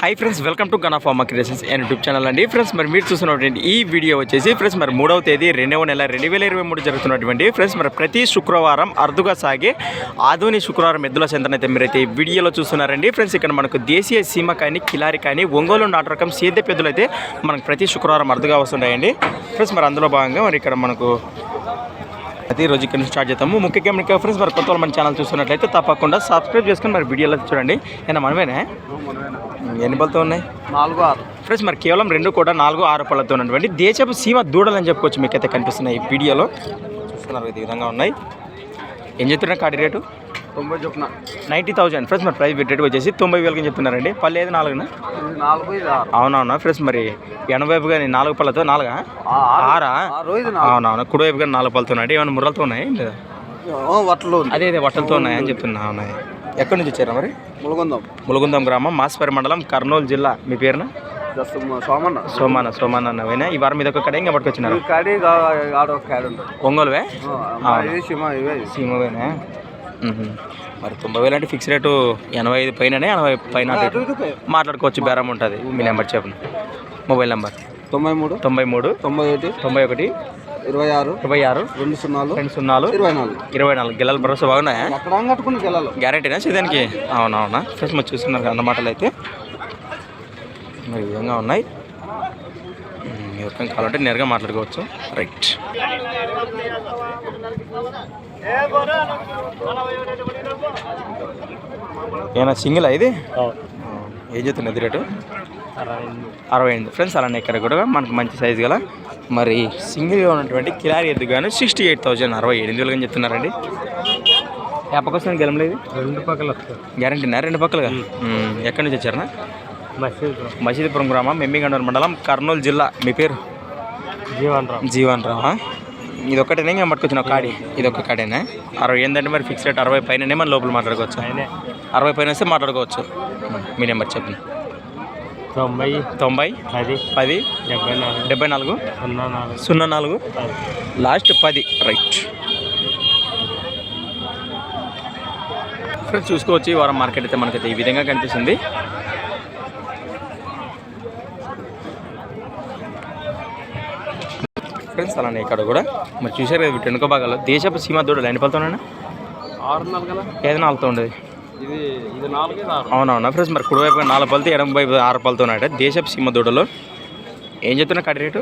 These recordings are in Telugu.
Hi friends welcome to Gana farmer creations and YouTube channel అండి. ఫ్రెండ్స్ మరి మీరు చూస్తున్నటువంటి ఈ వీడియో వచ్చేసి ఫ్రెండ్స్ మరి మూడవ తేదీ రెండవ నెల రెండు వేల ఇరవై మూడు జరుగుతున్నటువంటి ఫ్రెండ్స్ మరి ప్రతి శుక్రవారం అరుదుగా సాగే ఆధుని శుక్రవారం ఎద్దుల చెంతన అయితే మీరైతే ఈ వీడియోలో చూస్తున్నారండి. ఫ్రెండ్స్ ఇక్కడ మనకు దేశీయ సీమ కానీ కిలారి కానీ ఒంగోలు నాటు రకం సేద్య పెద్దలు అయితే మనకు ప్రతి శుక్రవారం అరుదుగా వస్తుంటాయండి. ఫ్రెండ్స్ మరి అందులో భాగంగా మరి ఇక్కడ మనకు ప్రతి రోజు ఇక్కడ నుంచి స్టార్ట్ చేస్తాము ముఖ్యంగా మీకు ఫ్రెండ్స్ మరి కొత్త వాళ్ళు మన ఛానల్ చూస్తున్నట్లయితే తప్పకుండా సబ్స్క్రైబ్ చేసుకొని మరి వీడియోలో చూడండి. ఏనా మనమేనా? ఎన్ని పళ్ళతో ఉన్నాయి? నాలుగు ఆరు. ఫ్రెండ్స్ మరి కేవలం రెండు కూడా నాలుగు ఆరు పళ్ళతో ఉన్నటువంటి దేశపు సీమ దూడలు అని చెప్పుకోవచ్చు మీకైతే కనిపిస్తున్నాయి ఈ వీడియోలో చూస్తున్నారు ఈ విధంగా ఉన్నాయి. ఏం చెప్తున్నారు కాడి రేటు? తొంభై చొప్పున. నైంటీ థౌసండ్ ఫ్రెండ్స్ మరి ప్రైస్ రేట్ వచ్చేసి తొంభై వేలకి చెప్తున్నారండి. పళ్ళు ఏది నాలుగునా? అవునవునా? ఫ్రెండ్స్ మరి ఎనభైపు కానీ నాలుగు పళ్ళతో నాలుగా? ఆరు. అవునవునా? కుడివైపు కానీ నాలుగు పళ్ళతో ఉన్నాయి ఏమైనా ముర్రలతో ఉన్నాయి లేదా? వట్టలు అదే అదే వట్టలతో ఉన్నాయి అని చెప్తున్నా ఉన్నాయి. ఎక్కడి నుంచి వచ్చారా మరి? ములగొందాం. ములుగుందం గ్రామం మాస్పరి మండలం కర్నూలు జిల్లా. మీ పేరున? సోమన్న. సోమాన సోమాన అన్నవేనా? ఈ వారం మీద ఒక కడ ఇంకా పట్టుకొచ్చినారు? ఒంగోలువే? సీమవేనా. మరి తొంభై వేలు అంటే ఫిక్స్ రేటు ఎనభై ఐదు పైననే ఎనభై పైన. మాట్లాడుకోవచ్చు బేరం ఉంటుంది. మీ నెంబర్ చెప్పండి మొబైల్ నెంబర్. తొంభై మూడు తొంభై మూడు తొంభై ఒకటి తొంభై ఒకటి ఇరవై ఆరు ఇరవై ఆరు రెండు సున్నాలు రెండు సున్నాలు ఇరవై నాలుగు. ఇరవై నాలుగు. గిల్లల భరోసా బాగున్నాయా? కట్టుకుని గెలాలి గ్యారెంటీనా సేదానికి అవునవునా. ఫ్రెండ్స్ మరి చూస్తున్నారు కదా అన్నమాటలు అయితే. మరి విధంగా ఉన్నాయి. ఎవరికైనా కావాలంటే నేరుగా మాట్లాడుకోవచ్చు. రైట్. ఏనా సింగిల్ ఇది? ఏం చెప్తున్నది రేటు? అరవై ఎనిమిది ఫ్రెండ్స్ అలానే ఇక్కడ కూడా మనకు మంచి సైజు గల మరి సింగిల్గా ఉన్నటువంటి కిలారి ఎద్దు గాను సిక్స్టీ ఎయిట్ థౌజండ్ అరవై ఎనిమిది వేలు అని చెప్తున్నారండి. ఏ పక్క వస్తుంది గెలం లేదు రెండు పక్కల గ్యారంటీనా? రెండు పక్కలుగా. ఎక్కడి నుంచి వచ్చారనా మసీదుపురం గ్రామం మెమ్మిగండూరు మండలం కర్నూలు జిల్లా. మీ పేరు? జీవన్ రామ్ జీవన్ రావా ఇది ఒక్కటేనే ఇంకా పట్టుకొచ్చిన కాడి. ఇది ఒక కాడేనా? అరవై ఏంటంటే మరి ఫిక్స్ రేట్ అరవై పైననే మన లోపల మాట్లాడుకోవచ్చు. అరవై పైన వస్తే మాట్లాడుకోవచ్చు. మీ నెంబర్ చెప్పండి తొంభై తొంభై పది పది డెబ్బై నాలుగు డెబ్బై నాలుగు సున్నా నాలుగు సున్నా నాలుగు లాస్ట్ పది. రైట్ ఫ్రెండ్స్ చూసుకోవచ్చు ఈ వారం మార్కెట్ అయితే మనకైతే ఈ విధంగా కనిపిస్తుంది. ఫ్రెండ్స్ అలానే ఇక్కడ కూడా. మరి చూసారు కదా వీటి వెనుక భాగాలు. దేశపు సీమ దూడలు ఎన్ని పలుతున్నాయి ఆరున్నర కదా? ఏదో నాలుగుతో ఉండేది? ఇది ఇది నాలుగు ఇది ఆరు? అవునవునా ఫ్రెండ్స్ మరి కుడివైపు నాలుగు పలుతో ఎడమ వైపు ఆరు పలుతో ఉన్నాయట. దేశపు సీమ దూడలు ఏం చెప్తున్నా కడి రేటు?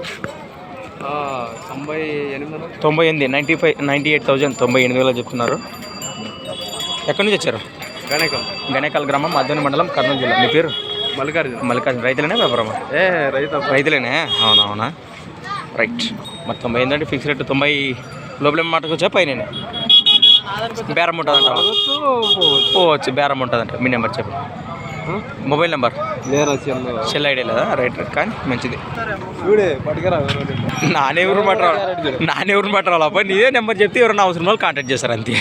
తొంభై ఎనిమిది తొంభై ఎనిమిది ninety five ninety eight thousand తొంభై ఎనిమిది వేలు చెప్తున్నారు. ఎక్కడి నుంచి వచ్చారు? గణేకం గణేకాల గ్రామం మధ్యాహ్న మండలం కర్నూలు జిల్లా. మీ పేరు? మల్లికార్జున. మల్లికార్జున. రైతులేనా వ్యాపారమా? ఏ రైతు రైతులేనే? అవునవునా. రైట్. మరి తొంభై ఏంటంటే ఫిక్స్ రేట్ తొంభై లోపల మాటకు వచ్చా? పైన బేరం ఉంటుందంట. పోవచ్చు బేరం ఉంటుందంట. మీ నెంబర్ చెప్పండి మొబైల్ నెంబర్? సెల్ ఐడియా లేదా? Right right. కానీ మంచిది. చూడే పట్టుకరా నానే ఎవరు పట్టరావాలి నానే ఎవరిని పట్టరావాలి అబ్బాయి నీదే నెంబర్ చెప్తే ఎవరైనా అవసరం వాళ్ళు కాంటాక్ట్ చేస్తారు అంతే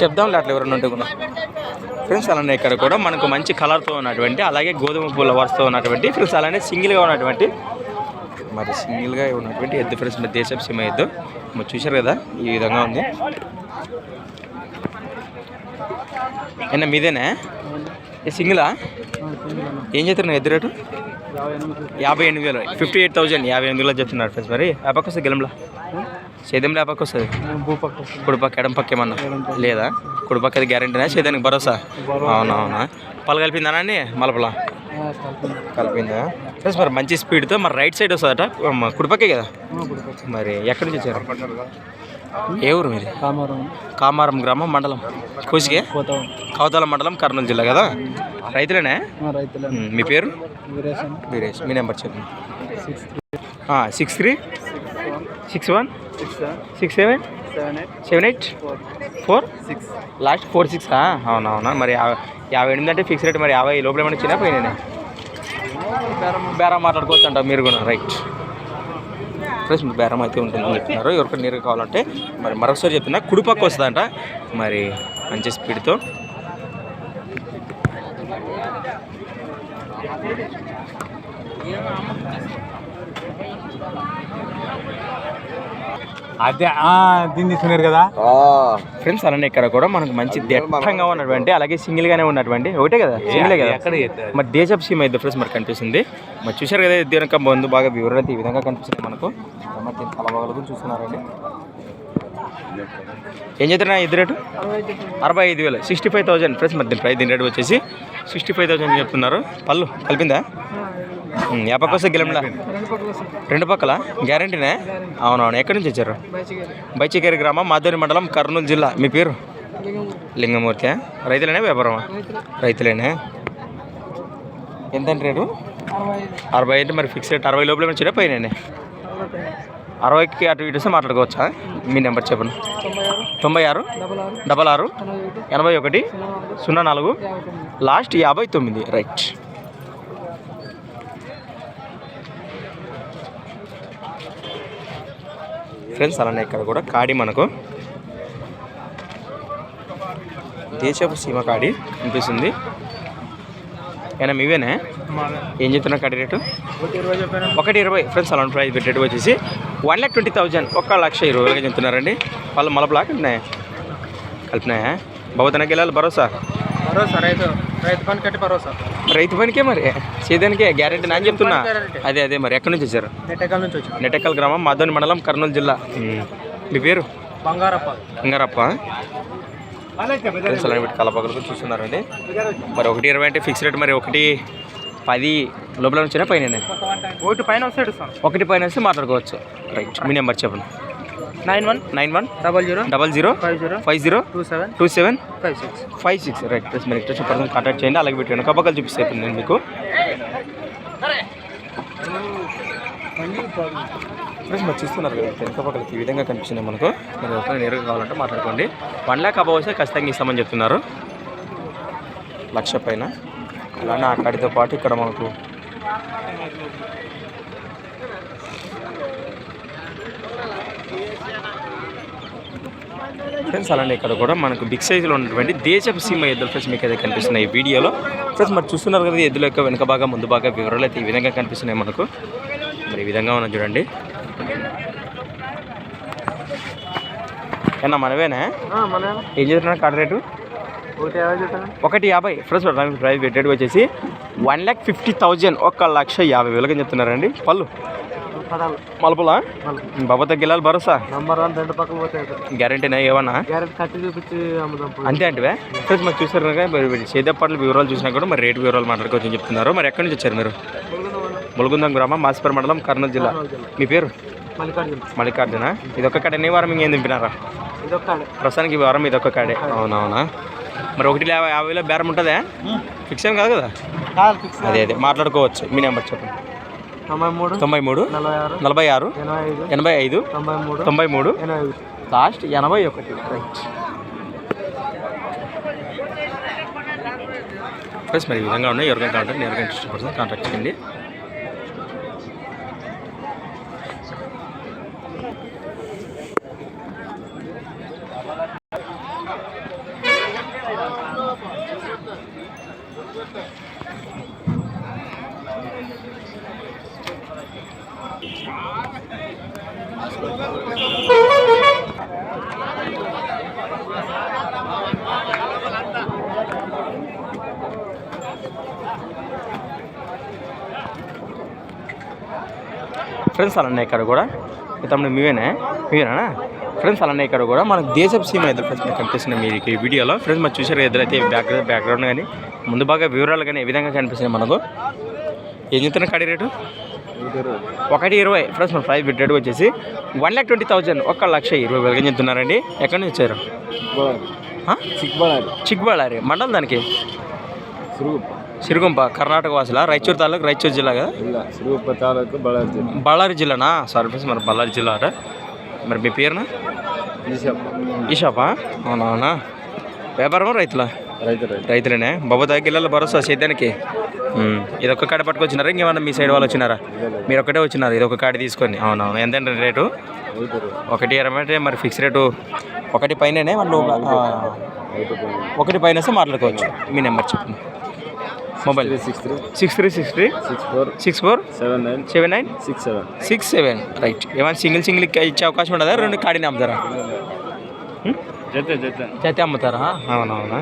చెప్దాంలే అట్లా ఎవరైనా ఉంటే కూడా. ఫ్రెండ్స్ అలానే ఇక్కడ కూడా మనకు మంచి కలర్తో ఉన్నటువంటి అలాగే గోధుమ పూల వరుసతో ఉన్నటువంటి ఫ్రెండ్స్ అలానే సింగిల్గా ఉన్నటువంటి మరి సింగిల్గా ఉన్నటువంటి ఎద్దు ఫ్రెండ్స్ మరి దేశపు ఎద్దు. మరి చూశారు కదా ఈ విధంగా ఉంది. ఏనా మీదేనా? ఏ సింగిలా? ఏం చెప్తున్నారు ఎద్దు రేటు? యాభై ఎనిమిది వేలు. ఫిఫ్టీ ఎయిట్ థౌజండ్ యాభై ఎనిమిది వేలు చెప్తున్నారు ఫ్రెండ్స్ మరి. ఆ పక్క వస్తుంది గెలంలో? సేద్యంలో ఆ పక్క వస్తుంది. కుడిపక్క ఎడం పక్క ఏమన్నా? లేదా? కుడిపక్క అది గ్యారంటీనా? సేదానికి భరోసా? అవునా అవునా పళ్ళు కలిపిందా అండి? మలపల? కలిపిందా? ఫ్రెండ్స్ మరి మంచి స్పీడ్తో మరి రైట్ సైడ్ వస్తుందట. కుడిపక్కే కదా? మరి ఎక్కడి నుంచి వచ్చారు? ఏ ఊరు మీది? కామారం కామారం గ్రామం మండలం? కోసికే? కవతాల మండలం కర్నూలు జిల్లా కదా? రైతులేనే? మీ పేరు? వీరేష్ మీ నెంబర్ చెప్పండి. Six six three? Six one? Six six seven seven eight seven eight four four six last four six అవునవునా. మరి యాభై ఎనిమిది అంటే ఫిక్స్ రేట్ మరి యాభై లోపల ఏమైనా చిన్న పోయినా బేరం. మాట్లాడుకోవచ్చు అంట మీరు కూడా. రైట్ ప్లస్ బేరం అయితే ఉంటుందని చెప్తున్నారు ఎవరికైనా నీరు కావాలంటే మరి మరొకసారి చెప్తున్నా. కుడిపక్క వస్తుందంట. మరి మంచి స్పీడ్తో అదే ఆ, దీన్ని తీసుకున్నారు కదా? ఫ్రెండ్స్ అలానే ఇక్కడ కూడా మనకు మంచి దట్టంగా ఉన్నటువంటి అలాగే సింగిల్ గానే ఉన్నటువంటి ఒకటే కదా? సింగిలే కదా? ఎక్కడ మరి దేశపు సీమ అయితే ఫ్రెండ్స్ మనకు కనిపిస్తుంది. మరి చూశారు కదా ఇది ముందు బాగా వివరణ ఈ విధంగా కనిపిస్తుంది మనకు. మరి చూస్తున్నారండి? ఏం చెప్తున్నా ఇది రేటు? అరవై ఐదు వేలు. సిక్స్టీ ఫైవ్ థౌసండ్ ఫ్రెండ్స్ మరి దీని ప్రైస్ దీని రేటు వచ్చేసి సిక్స్టీ ఫైవ్ థౌసండ్ చెప్తున్నారు. పళ్ళు కలిపిందా? ఏ పక్క వస్తే గెలంలా రెండు పక్కల? గ్యారంటీనే అవునవును. ఎక్కడి నుంచి వచ్చారు? బైచికేరి గ్రామం మాధవరి మండలం కర్నూలు జిల్లా. మీ పేరు? లింగమూర్తి. రైతులేనే వ్యాపారమా? రైతులేనే. ఎంత రేటు? అరవై అంటే మరి ఫిక్స్ రేట్ అరవై లోపల వచ్చినా పైన అరవైకి అటు ఇటు వస్తే మాట్లాడుకోవచ్చా? మీ నెంబర్ చెప్పండి. తొంభై ఆరు డబల్ ఆరు ఎనభై ఒకటి సున్నా నాలుగు లాస్ట్ యాభై తొమ్మిది. రైట్ ఫ్రెండ్స్ అలానే ఇక్కడ కూడా కాడి మనకు. దేశపు సీమ కాడి కనిపిస్తుంది ఏనా మీవేనే ఏం చెప్తున్నా కాడి రేటు? ఒకటి ఇరవై ఫ్రెండ్స్ అలా ప్రైస్ రేటు వచ్చేసి వన్ ల్యాక్ ట్వంటీ థౌజండ్ ఒక లక్ష ఇరవై చెప్తున్నారండి. వాళ్ళు మల బ్లాక్ ఉన్నాయా కలిపినాయా? భవతనకి వెళ్ళాలి భరోసా? భరోసా రైతు. రైతు పని కట్టి భరోసా. రైతు పనికే మరి? సేదానికే గ్యారెంటీ నేను చెప్తున్నా. అదే అదే మరి. ఎక్కడి నుంచి వచ్చారు? నెట్టెకల్ నుంచి వచ్చి. నెట్టెక్కల్ గ్రామం మాధవని మండలం కర్నూలు జిల్లా. మీ పేరు? బంగారప్ప. పెట్టి కలపగలు చూస్తున్నారండి. మరి ఒకటి ఇరవై అంటే ఫిక్స్ రేట్ మరి ఒకటి పది లోపల వచ్చినా పైన ఓటు పైన వస్తాడు సార్. ఒకటి పైన వస్తే మాట్లాడుకోవచ్చు. రైట్. మీ నెంబర్ చెప్పండి. Nine one nine one double zero double zero five zero five zero two seven two seven five six five six right plus మీరు ఇంట్రెస్ట్ పర్సన్ కాంటాక్ట్ చేయండి. అలాగే పెట్టాను కబక్కలు చూపిస్తాను నేను మీకు. ఫ్రెండ్స్ మరి చూస్తున్నారు కదా వెనక పక్కలకి ఈ విధంగా కనిపిస్తున్నాయి మనకు. మీరు ఒకవేళ నేరుగా కావాలంటే మాట్లాడుకోండి. వన్ ల్యాక్ అబవ్ వస్తే ఖచ్చితంగా ఇస్తామని చెప్తున్నారు. లక్ష పైన. అలానే ఆ కాడితో పాటు ఇక్కడ మనకు ఫ్రెండ్స్ అలానే ఇక్కడ కూడా మనకు బిగ్ సైజులో ఉన్నటువంటి దేశపు సీమ ఎద్దులు ఫ్రెండ్స్ మీకు అయితే కనిపిస్తున్నాయి ఈ వీడియోలో. ఫ్రెండ్స్ మరి చూస్తున్నారు కదా ఎద్దుల యొక్క వెనక భాగం ముందు భాగం వివరాలు అయితే ఈ విధంగా కనిపిస్తున్నాయి మనకు. మరి ఈ విధంగా ఉన్నది చూడండి. ఏనా మనవేనా? మన ఏం చేస్తున్నారు కార్డ్ రేటు? ఒకటి యాభై ఫ్రెండ్స్ ప్రైస్ పెట్టేది వచ్చేసి వన్ ల్యాక్ ఫిఫ్టీ థౌజండ్ ఒక లక్ష యాభై వేలకి చెప్తున్నారండి. పళ్ళు. మలుపులా? బాబాతో గెలాలి భరోసా? నంబర్ వన్ రెండు పక్కలు పోతాయి గ్యారంటీనా ఏమన్నా? గ్యారెంటీ కట్టి చూపించి అమ్ముదాం అంతే అంటే ఫ్రెండ్స్ చూసారు మరి సేదప్పట్ల వివరాలు చూసినా కూడా మరి రేటు వివరాలు మాట్లాడుకోవచ్చని చెప్తున్నారు. మరి ఎక్కడి నుంచి వచ్చారు మీరు? ములుగుందం గ్రామం మాసిపేర మండలం కర్నూలు జిల్లా. మీ పేరు? మల్లికార్జున. మల్లికార్జున. ఇది ఒక్క కాడ ఎన్ని వారం ఇంకేం దింపినారా? ప్రస్తుతానికి ఈ వారం ఇది ఒక్క కాడే. అవునవునా? మరి ఒకటి యాభై యాభై వేల బేరం ఉంటుందా? ఫిక్స్ ఏం కాదు కదా? అదే అదే. మాట్లాడుకోవచ్చు. మీ నెంబర్ చెప్పండి. తొంభై మూడు తొంభై మూడు నలభై ఆరు నలభై ఆరు ఎనభై ఐదు ఎనభై ఐదు తొంభై మూడు తొంభై మూడు ఎనభై ఐదు. లాస్ట్ ఎనభై ఒకటి. రైట్ ఫ్రెండ్స్ మరి ఈ విధంగా ఉన్నాయి. ఎవరికైనా కాంటాక్ట్ ఇంట్రెస్ట్ పర్సన్ కాంటాక్ట్ చేయండి. ఫ్రెండ్స్ అలానే ఇక్కడ కూడా. తమ్ముడు మీవేనా? మీవేనా? ఫ్రెండ్స్ అలానే ఇక్కడ కూడా. మనకు దేశపు సీమ ఎదురు ఫ్రెండ్స్ మీకు కనిపిస్తున్నాయి మీకు ఈ వీడియోలో. ఫ్రెండ్స్ మరి చూసారు ఎదురైతే బ్యాక్గ్రౌండ్ బ్యాక్గ్రౌండ్ కానీ ముందు బాగా వివరాలు కానీ ఏ విధంగా కనిపిస్తున్నాయి మనకు? ఏం చెప్తున్నా కడి రేటు? ఒకటి ఇరవై. ఫ్రెండ్స్ మన ప్రైస్ రేటు వచ్చేసి వన్ ల్యాక్ ట్వంటీ థౌజండ్ ఒక లక్ష ఇరవై వేలుగా చెప్తున్నారండి. ఎక్కడి నుంచి వచ్చారు? చిక్బడాలి చిక్బళ్ళారి మండలం దానికి? సిరుగుప్ప సిరుగుంప కర్ణాటక వాసుల రాయచూరు తాలూకు రాయచూరు జిల్లా కదా ಇಲ್ಲ ಸಿರುಗುಪ್ಪ ತಾಲೂಕು ಬಳ್ಳಾರಿ ಜಿಲ್ಲೆ బళ్ళారి జిల్లానా సారీ ఫ్రెండ్స్ మరి బళ్ళారి జిల్లా అట మరి మీ పేరునా ಈಶಪ್ಪ ఈ షాపా అవునవునా వ్యాపారమా రైతులా ರೈತ ರೈತ రైతులేనే బాబు తగ్గిళ్ళ భరోసా సేద్యానికి ఉమ్. ఇది ఒక్క కాడ పట్టుకొచ్చినారా ఇంకేమన్నా మీ సైడ్ వాళ్ళు వచ్చినారా మీరు ఒక్కటే వచ్చినారు ఇది ఒక కాడి తీసుకొని అవునవును ఎంత రేటు ರೈತರು ఒకటి ఇరవై అంటే మరి ఫిక్స్ రేటు ఒకటి పైననే వాళ్ళు ఆ, ఒకటి పైన వస్తే మాట్లాడుకోవచ్చు మీ నెంబర్ చెప్పండి Mobile six three six three six three six four six four seven nine seven nine six seven six seven right ఏమైనా సింగిల్ సింగిల్ ఇచ్చే అవకాశం ఉండదా? రెండు కాడిని అమ్ముతారా? హ్మ్? జతే జతే జత అమ్ముతారా? అవునవునా.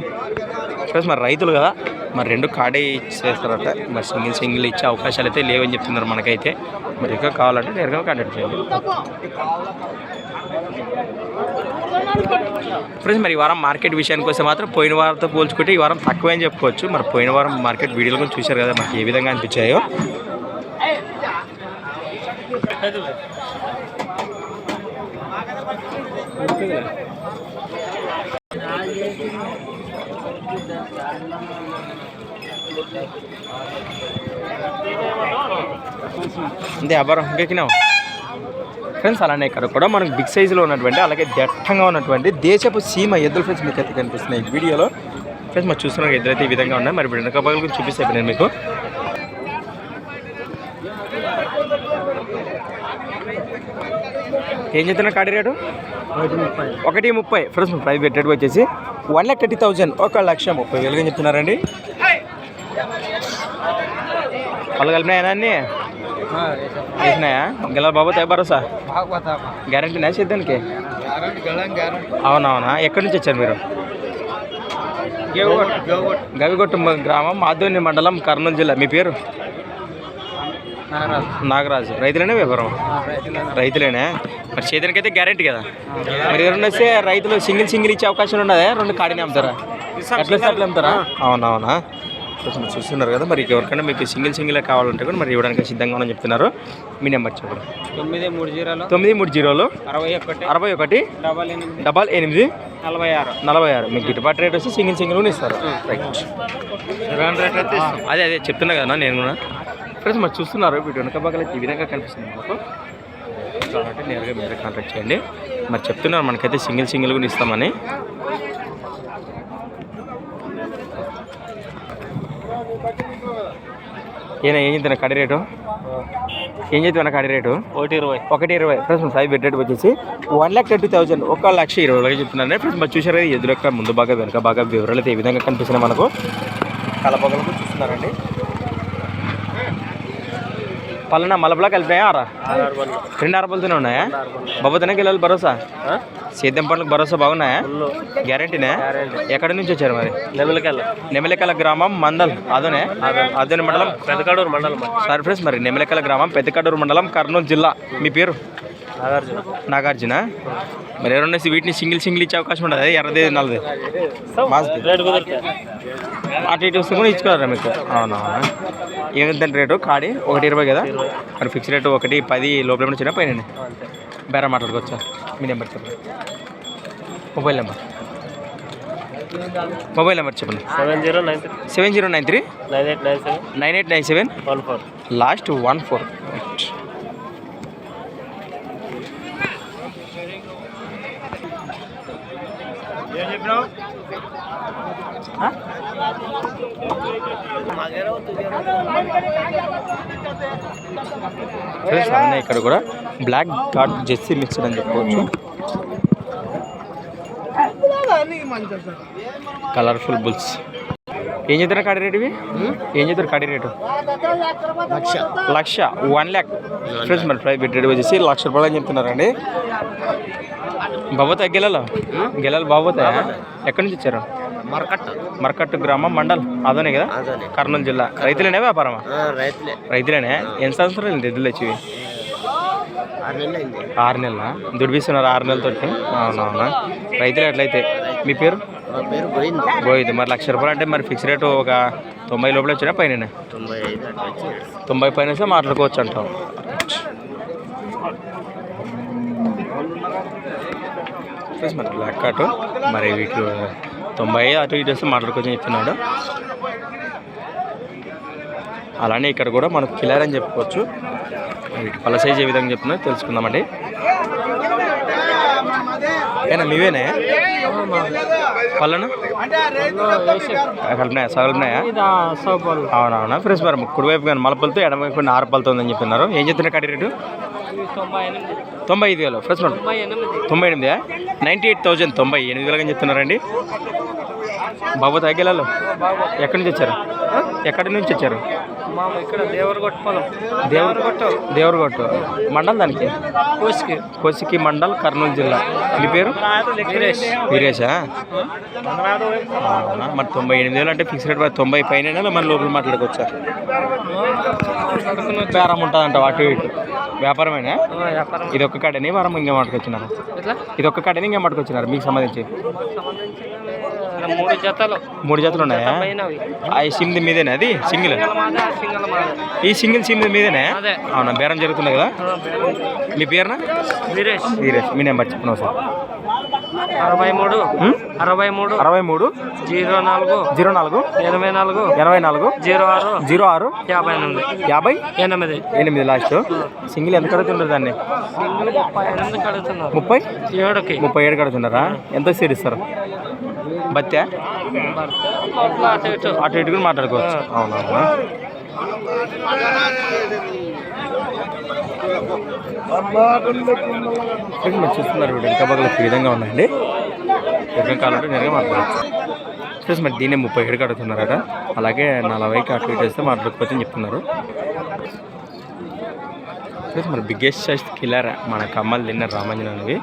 ఫ్రెండ్స్ మరి రైతులు కదా మరి రెండు కాడే ఇచ్చేస్తారట. మరి సింగిల్ సింగిల్ ఇచ్చే అవకాశాలు అయితే లేవని చెప్తున్నారు మనకైతే. మరి ఇంకా కావాలంటే నేరుగా కాంటాక్ట్ చేయండి. ఫ్రెండ్స్ మరి ఈ వారం మార్కెట్ విషయానికి వస్తే మాత్రం పోయిన వారంతో పోల్చుకుంటే ఈ వారం తక్కువే అని చెప్పుకోవచ్చు. మరి పోయిన వారం మార్కెట్ వీడియోలు కూడా చూశారు కదా మనకి ఏ విధంగా అనిపించాయో? అంతే అబ్బారం ఇంకెక్కినావు? ఫ్రెండ్స్ అలానే ఇక్కడ కూడా మనకు బిగ్ సైజులో ఉన్నటువంటి అలాగే దట్టంగా ఉన్నటువంటి దేశపు సీమ ఎద్దులు ఫ్రెండ్స్ మీకు అయితే కనిపిస్తున్నాయి ఈ వీడియోలో. ఫ్రెండ్స్ మరి చూస్తున్న ఎద్దులు అయితే ఈ విధంగా ఉన్నాయి. మరి వెనక భాగాల గురించి చూపిస్తాను నేను మీకు. ఏం చెప్తున్నా కాడి రేటు? ఒకటి ముప్పై. ఫ్రెండ్స్ ప్రైస్ రేట్ వచ్చేసి వన్ ల్యాక్ థర్టీ థౌజండ్ ఒక లక్ష ముప్పై వేలుగా చెప్తున్నారండి. వాళ్ళు కలిపినాయా అన్నీ వేసినాయా గెల బాబోతాయి భరోసా? గ్యారంటీనా సిద్ధానికి అవునవునా? ఎక్కడి నుంచి వచ్చారు మీరు? గవిగొట్టు గ్రామం మాధోని మండలం కర్నూలు జిల్లా. మీ పేరు? నాగరాజు. రైతులేనే వ్యాపారం? రైతులేనే? మరి చేతనికి అయితే గ్యారంటీ కదా. మరి ఎవరైనా వస్తే రైతులు సింగిల్ సింగిల్ ఇచ్చే అవకాశం ఉన్నదా రెండు కాడిని అమ్ముతారా? అట్లా అమ్ముతారా? అవునవునా? కొంచెం చూస్తున్నారు కదా మరి ఎవరికైనా మీకు సింగిల్ సింగిల్ కావాలంటే కూడా మరి ఇవ్వడానికి సిద్ధంగా ఉన్నామని చెప్తున్నారు. మీ నెంబర్ చెప్పండి. తొమ్మిది మూడు జీరోలు. తొమ్మిది మూడు జీరోలు. అరవై ఒకటి. అరవై ఒకటి. డబల్ ఎనిమిది. డబల్ ఎనిమిది. నలభై ఆరు. నలభై ఆరు. మీకు గిట్టుబాటు రేట్ వస్తే సింగిల్ సింగిల్ కూడా ఇస్తారు. రైట్ అదే అదే చెప్తున్నా కదా నేను కూడా. ఫ్రెండ్స్ మరి చూస్తున్నారు వీటి వెనక అయితే ఈ విధంగా కనిపిస్తుంది మాకు. నేరుగా మీరే కాంటాక్ట్ చేయండి. మరి చెప్తున్నారు మనకైతే సింగిల్ సింగిల్ కూడా ఇస్తామని. ఏనా ఏం చెప్తున్నా కడి రేటు? ఏం చెప్తున్నా కడి రేటు? ఒకటి ఇరవై. ఒకటి ఇరవై. ఫ్రెండ్స్ ఫైవ్ బెడ్ రేట్ వచ్చేసి వన్ ల్యాక్ థర్టీ థౌసండ్. ఒక లక్ష ఇరవై వేలకి చెప్తున్నాను ఫ్రెండ్స్ మరి చూసారు కదా ఎదురు ముందు బాగా వెనక బాగా వివరాలు అయితే ఏ విధంగా కనిపిస్తున్నాయి మనకు. కలపగలు కూడా చూస్తున్నారండి. పలానా మలబలా కలిపాయా ఆరా? రెండు అరబలతోనే ఉన్నాయా? బాబోతోనే గిల్లలు భరోసా? సేద్యం పనులకు భరోసా బాగున్నాయా? గ్యారంటీనే? ఎక్కడి నుంచి వచ్చారు మరి? నెమలికల్. నెమలికల గ్రామం మండల్. అదనే? అదనే. మండలం. పెదకాడూరు మండలం. సారీ ఫ్రెండ్స్ మరి నెమలికల గ్రామం పెద్దకడూరు మండలం కర్నూలు జిల్లా. మీ పేరు? నాగార్జున. నాగార్జున? మరి ఎవరన్నా వీటిని సింగిల్ సింగిల్ ఇచ్చే అవకాశం ఉండదు? ఎర్రది నల్లది మాస్ది అటు ఇటు వస్తే కూడా ఇచ్చుకోరా మీకు. అవునా? ఏమిందంటే రేటు? కాడి? ఒకటి ఇరవై కదా? మరి ఫిక్స్ రేటు ఒకటి పది లోపల వచ్చినా పైన బేరా మాట్లాడుకోవచ్చా? మీ నెంబర్ చెప్పండి. Mobile number. మొబైల్ నెంబర్ చెప్పండి. Seven zero nine three. Seven zero nine three. Nine eight nine seven. Nine eight nine seven. One four. Last one four. Friends అలానే ఇక్కడ కూడా బ్లాక్ డాట్ జెస్సీ మిక్స్డ్ అని చెప్పుకోవచ్చు. కలర్ఫుల్ బుల్స్ ఏం చెప్తారు కడి రేటు ఇవి? ఏం చెప్తారు కాడి రేటు? లక్ష. లక్ష వన్ ల్యాక్ ఫ్రెండ్స్ మరి ప్రైస్ రేట్ వచ్చేసి లక్ష రూపాయలు అని చెప్తున్నారండి. బాబోతాయి గెలలు? గెలలు బాబోతాయా ఎక్కడి నుంచి వచ్చారు? మరకట్ట మర్కట్టు గ్రామం మండల్. అదోనే కదా. కర్నూలు జిల్లా. రైతులేనే వ్యాపారమా? రైతులే. రైతులేనే? ఎన్ని సంవత్సరాలు ఎద్దులు వచ్చి ఆరు నెలలు అయింది. ఆరు నెలల? దుడిపిస్తున్నారు ఆరు నెలలతోటి అవునవునా? రైతులు ఎట్లయితే మీ పేరు? పోయింది మరి లక్ష రూపాయలు అంటే మరి ఫిక్స్ రేటు ఒక తొంభై లోపల వచ్చినా పైన తొంభై పైన వస్తే మాట్లాడుకోవచ్చు అంటాం. మరి బ్లాక్ కార్టు మరి వీటి తొంభై అటు ఇటు వస్తే మాట్లాడుకోవచ్చు అని చెప్తున్నాడు. అలానే ఇక్కడ కూడా మనకు కిలర్ అని చెప్పుకోవచ్చు. పళ్ళ సైజ్ ఏ విధంగా చెప్తున్నా తెలుసుకుందామండి. ఏనా మీవేనే? పళ్ళను? కలిపినాయా సగలిపినాయా సోపాలు అవునవునా? ఫ్రెండ్స్ మరి కుడివైపు కానీ మలపలతో ఎడమవైపు కానీ ఆరుపలతో ఉందని చెప్తున్నారు ఏం చెప్తున్నారు కడి రేటు? తొంభై ఐదు వేలు ఫ్రెష్ మరి తొంభై ఎనిమిది. నైంటీ ఎయిట్ థౌజండ్ తొంభై ఎనిమిది వేలుగా చెప్తున్నారండి. బాబు తగ్గేలాలు ఎక్కడి నుంచి వచ్చారు? ఎక్కడి నుంచి వచ్చారు? ఇక్కడ దేవరగొట్ట పొలం. దేవరగొట్ట. దేవరగొట్ట. మండల్ దానికి? కోసికి. కోసికి మండల్ కర్నూలు జిల్లా. మీ పేరు? వీరేష్. వీరేషా? అవునా? మరి తొంభై ఎనిమిది వేలు అంటే ఫిక్స్ రేట్ తొంభై పైన మన లోపల మాట్లాడుకోవచ్చా బేరం ఉంటుందంట అటు ఇటు. వ్యాపారమేనా? వ్యాపారం. ఇది ఒక్క కాడని వారం ఇంకేం మాట్లాడుకొచ్చినారు ఇది ఒక్క కాడని ఇంకేం మాట్లాడుకొచ్చినారు మీకు సంబంధించి మూడు జతలు. మూడు జతలు ఉన్నాయా? ఈ సిమ్ మీదేనా అది? సింగిల్. ఈ సింగిల్ సిమ్ మీదేనా. అవునా బేరం జరుగుతుంది కదా? మీ పేరునా? వీరేష్. వీరేష్ మీ నెంబర్ చెప్పిన సార్ అరవై మూడు అరవై మూడు అరవై మూడు జీరో నాలుగు జీరో నాలుగు ఎనభై నాలుగు ఎనభై నాలుగు జీరో ఆరు జీరో ఆరు యాభై ఎనిమిది యాభై ఎనిమిది. ఎనిమిది లాస్ట్. సింగిల్ ఎంత కడుగుతుంటారు దాన్ని? ముప్పై ఏడుకి. ముప్పై ఏడు కడుగుతున్నారా? ఎంత ఇస్తారు? బత్తా? అటు ఇటు. కూడా మాట్లాడుకోవచ్చు. ఇక్కడ మీరు చూస్తున్నారు వీడు. ఇంకా బాగా ఈ విధంగా ఉన్నాయండి ఎక్కడ కావాలంటే నేరుగా మాట్లాడచ్చు ప్లస్ మరి దీన్ని ముప్పై ఏడు అడుగుతున్నారట. అలాగే నలభైకి అటు ఇటు వేస్తే మాట్లాడుకోవచ్చు అని చెప్తున్నారు. ప్లస్ మరి బిగ్గెస్ట్ సైజ్ కిల్లర్ మన కమ్మలు తిన్న రామంజనవి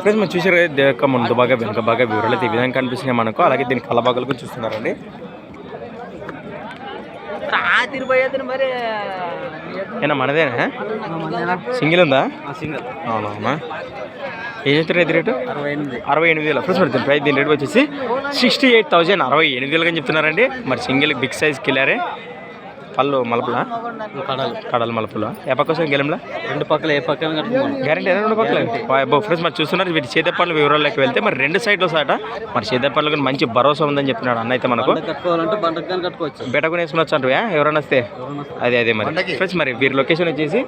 ఫ్రెండ్స్ మనం చూసారు కదా యొక్క ముందు బాగా వెనుక బాగా వివరాలు అయితే ఈ విధంగా కనిపిస్తున్నాయి మనకు. అలాగే దీని కలబాగలు కూడా చూస్తున్నారండి. ఏనా మనదేనా? సింగిల్ ఉందా? సింగల్. అవునవునా ఏం చెప్తారు ఇది రేటు? అరవై ఎనిమిది. అరవై ఎనిమిది వేలు. ఫ్రెండ్స్ మరి దీని ప్రైస్ దీని రేట్ వచ్చేసి సిక్స్టీ ఎయిట్ థౌజండ్ అరవై ఎనిమిది వేలుగా చెప్తున్నారండి. మరి సింగిల్ బిగ్ సైజ్ కిల్లరే పళ్ళు మలుపులా? కడలు. కడల మలుపులా? ఏ పక్క కోసం గెలంలా? రెండు పక్కల ఏ పక్కన కట్టుకోండి గ్యారంటీ రెండు పక్కల? ఫ్రెండ్స్ మరి చూస్తున్నారు వీటి చేతపళ్ళు వివరాల్లోకి వెళ్తే మరి రెండు సైడ్లో సాట మరి చేతపళ్ళు కూడా మంచి భరోసా ఉందని చెప్పినాడు అన్న అయితే మనకు. కట్టుకోవాలంటే బండకు కానీ కట్టుకోవచ్చు. బెటకు వేసుకునొచ్చు అంటూ ఎవరైనా వస్తే. అదే అదే మరి. ఫ్రెండ్స్ మరి వీరి లొకేషన్ వచ్చేసి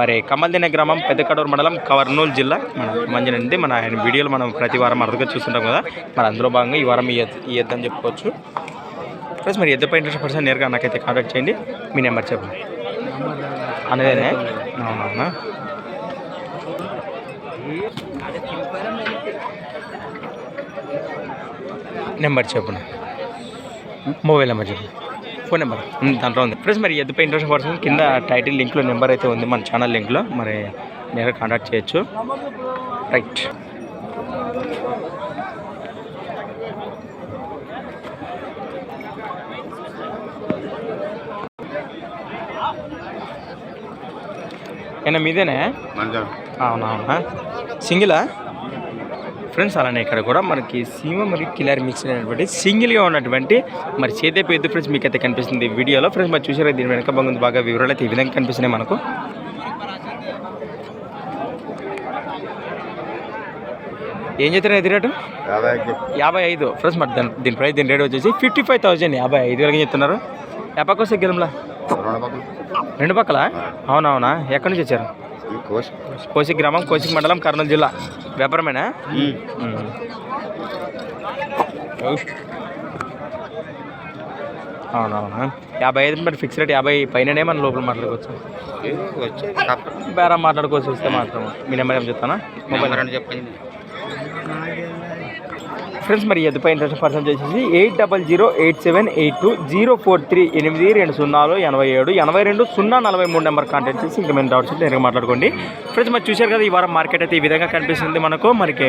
మరి కమల్దిన గ్రామం పెద్దకడూరు మండలం కవర్నూలు జిల్లా. మన మంజనండి మన ఆయన వీడియోలు మనం ప్రతి వారం అరుదుగా చూస్తుంటాం కదా. మరి అందులో భాగంగా ఈ వారం అని చెప్పుకోవచ్చు. ప్లస్ మరి ఎద్దుపై ఇంట్రెస్ట్ పర్సన్ నేరుగా నాకైతే కాంటాక్ట్ చేయండి. మీ నెంబర్ చెప్పండి అనేదేనే అవునవునా నెంబర్ చెప్పండి మొబైల్ నెంబర్ చెప్పండి ఫోన్ నెంబర్. దాంట్లో ఉంది. ఫ్రెండ్స్ మరి ఎద్దుపై ఇంట్రెస్ట్ పర్సన్ కింద టైటిల్ లింక్లో నెంబర్ అయితే ఉంది మన ఛానల్ లింక్లో. మరి నేరుగా కాంటాక్ట్ చేయొచ్చు. రైట్. ఏనా మీదేనే? అవునవునా? సింగిలా? ఫ్రెండ్స్ అలానే ఇక్కడ కూడా మనకి సీమ మరియు కిలారి మిక్స్ అయినటువంటి సింగిల్గా ఉన్నటువంటి మరి చేతే పెద్ద ఫ్రెండ్స్ మీకు అయితే కనిపిస్తుంది వీడియోలో. ఫ్రెండ్స్ మరి చూసారా దీని వెనక బాగుంది బాగా వివరాలు అయితే ఈ విధంగా కనిపిస్తున్నాయి మనకు. ఏం చెప్తారు ఇది రేటు? యాభైకి యాభై ఐదు. ఫ్రెండ్స్ మరి దాని దీని ప్రైస్ దీని రేట్ వచ్చేసి ఫిఫ్టీ ఫైవ్ థౌజండ్ యాభై ఐదు వేలకి చెప్తున్నారు. ఎప్పటికి వస్తే గెలంలా రెండు పక్కల? అవునవునా? ఎక్కడి నుంచి వచ్చారు? కోసి గ్రామం కోసి మండలం కర్నూలు జిల్లా. వ్యాపారమేనా. అవునవునా? యాభై ఐదు మరి ఫిక్స్ రేట్ యాభై పైననే మన లోపల మాట్లాడుకోవచ్చు. వచ్చి బేరం మాట్లాడుకోవచ్చు వస్తే మాత్రం. మీ నెంబర్ ఏం చెప్తానా? మొబైల్ చెప్పండి. ఫ్రెండ్స్ మరి ఎదుపై ఇంట్రెస్ట్ పర్సన్ చేసేసి eight double zero eight seven eight two zero four three ఎనిమిది రెండు సున్నాలు ఎనభై ఏడు ఎనభై రెండు సున్నా నలభై మూడు నెంబర్ కాంటాక్ట్ చేసి ఇంకా మేము డౌట్స్ ఉంటే నేరుగా మాట్లాడుకోండి. ఫ్రెండ్స్ మరి చూశారు కదా ఈ వారం మార్కెట్ అయితే ఈ విధంగా కనిపిస్తుంది మనకు. మనకి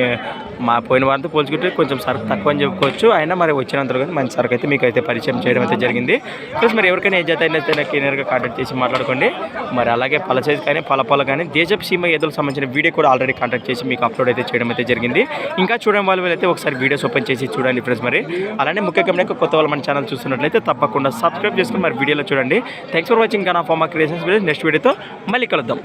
మా పోయిన వారంతో పోల్చుకుంటే కొంచెం సరుకు తక్కువ అని చెప్పుకోవచ్చు. అయినా మరి వచ్చినంత కానీ మంచి సరుకు అయితే మీకు అయితే పరిచయం చేయడం అయితే జరిగింది. ఫ్రెండ్స్ మరి ఎవరికైనా ఏ జత అయితే నాకు నేరుగా కాంటాక్ట్ చేసి మాట్లాడుకోండి. మరి అలాగే పల సైజ్ కానీ పల పల కానీ దేశపు సీమ ఏదో సంబంధించిన వీడియో కూడా ఆల్రెడీ కాంటాక్ట్ చేసి మీకు అప్లోడ్ అయితే చేయడం అయితే జరిగింది. ఇంకా చూడడం వాళ్ళు అయితే ఒకసారి వీడియోస్ ఓపెన్ చేసి చూడండి ఫ్రెండ్స్ మరి. అలానే ముఖ్యంగా కొత్త వాళ్ళు మన ఛానల్ చూస్తున్నట్లయితే తప్పకుండా సబ్స్క్రైబ్ చేసుకుని మరి వీడియోలో చూడండి. థ్యాంక్స్ ఫర్ వాచింగ్ నా ఫార్మా క్రియేషన్స్ నెక్స్ట్ వీడియోతో మళ్ళీ కలుద్దాం.